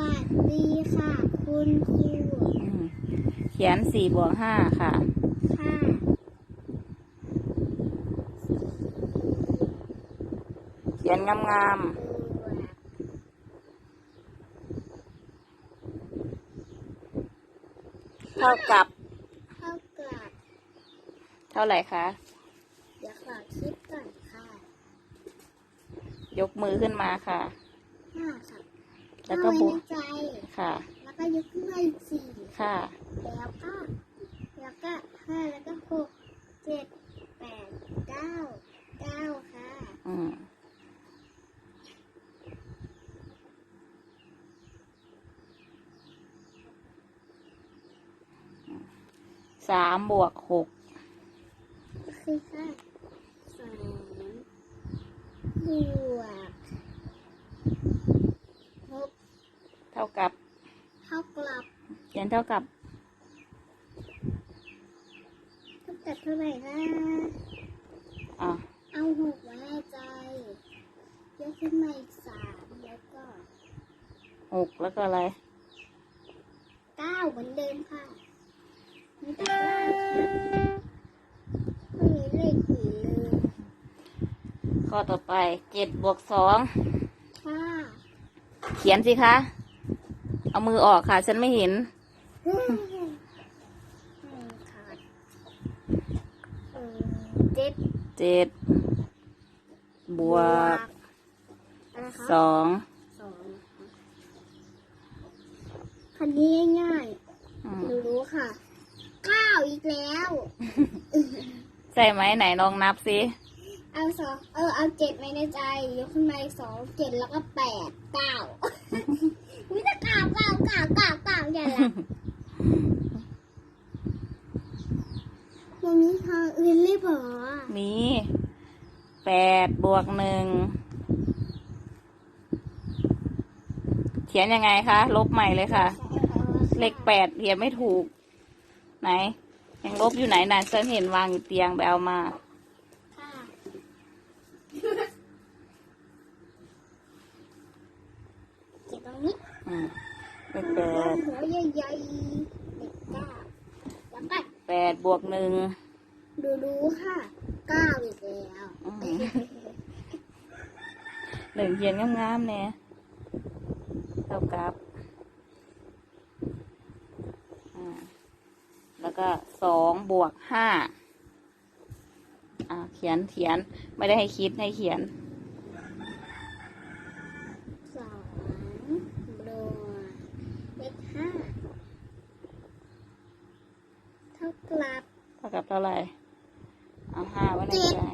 วัสดีค่ะ คุณครูอืมเขียนสี่บวกห้าค่ะ ค่ะเขียนงามบวกๆเท่ากับเท่ากับเท่าไหร่คะ เดี๋ยวขอคิดก่อนค่ะ ยกมือขึ้นมาค่ะ ห้าค่ะ แล้วก็บวกเอาไในใจค่ะ แล้วก็ยกขึ้นมาอีกสี่ค่ะ แล้วก็แล้วก็ห้าแล้วก็หกเจ็ดแปดเก้าเก้าค่ะอืมสามบวกหกก็คือค่ะสามบวกหก เท่ากับ เท่ากับเขียนเท่ากับเท่ากับเท่าไหร่นะอะเอาหกไว้ในใจยกขึ้นมาอีกสามแล้วก็หกแล้วก็อะไรเก้าเหมือนเดิมค่ะไม่ต้องไม่มีเลขอื่นเลยข้อต่อไปเจ็ดบวกสองค่ะ เขียนสิคะ เอามือออกค่ะ ฉันไม่เห็นอืมค่ะเออเจ็ดเจ็ดบวกอะไรคะสองสองคันนี้ง่ายอืๆมหนูรู้ค่ะเก้าอีกแล้ว ใช่ไหมไหนลองนับสิเอาสองเออเอาเจ็ดไว้ในใจยกขึ้นมาอีกสองเจ็ดแล้วก็แปดเก้า วิแต่เก้าเก้าเก้าเก้าเก้าอย่างละมันมีทางอื่นเลยเหรอมีแปดบวกหนึ่งเขียนยังไงคะ ลบใหม่เลยค่ะ เลขแปดเขียนไม่ถูก ไหน ยังลบอยู่ไหนน่ะฉันเห็นวางอยู่เตียงไปเอามา ค่ะเก็บตรงนี้ อืมเลขแปดหัวใหญ่ๆเด็กเก้าแล้วก็แปดบวกหนึ่งดูดูค่ะเก้าอีกแล้วอืมหนึ่งเขียนงามๆเนี่ยเท่ากับอ่าแล้วก็สองบวกห้าอ่าเขียนเขียนไม่ได้ให้คิดให้เขียน กับเท่าไรเอาห้าวันนี้ก็ได้